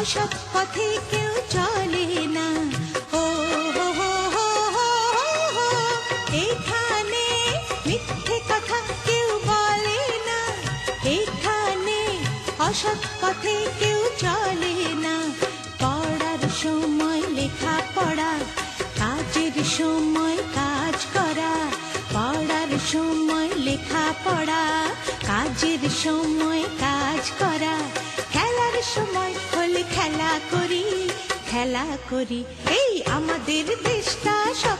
অসৎ পথে কেউ চলে না। হো হো। এইখানে মিথ্যে কথা কেউ বলে না। এইখানে অসৎ পথে কেউ চলে না। পড়ার সময় লেখা পড়া কাজের সময় কাজ করা, পড়ার সময় লেখা পড়া কাজের সময় কাজ করা। খেলা করি। এই আমাদের দেশটা স্বপ্নপুরী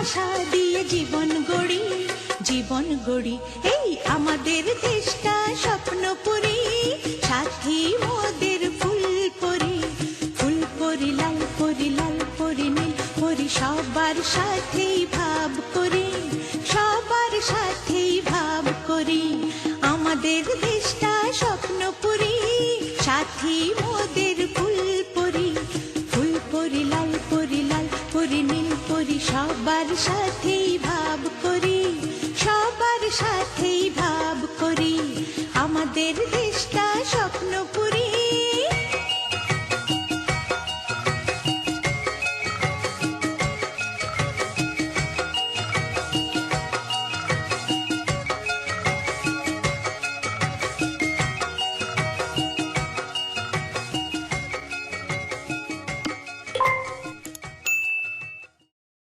ভালোবাসা দিয়ে জীবন গড়ি জীবন গড়ি। এই আমাদের দেশটা স্বপ্নপুরি সাথী মোদের ফুল পরি। ফুল পরি, লাল পরি লাল পরি, নীল পরি, সবার সাথেই ভাব করি। সবার সাথেই ভাব করি। আমাদের দেশটা স্বপ্নপুরি সাথী সবার সাথেই ভাব করি সবার সাথেই ভাব করি। আমাদের দেশটা স্বপ্নপুরি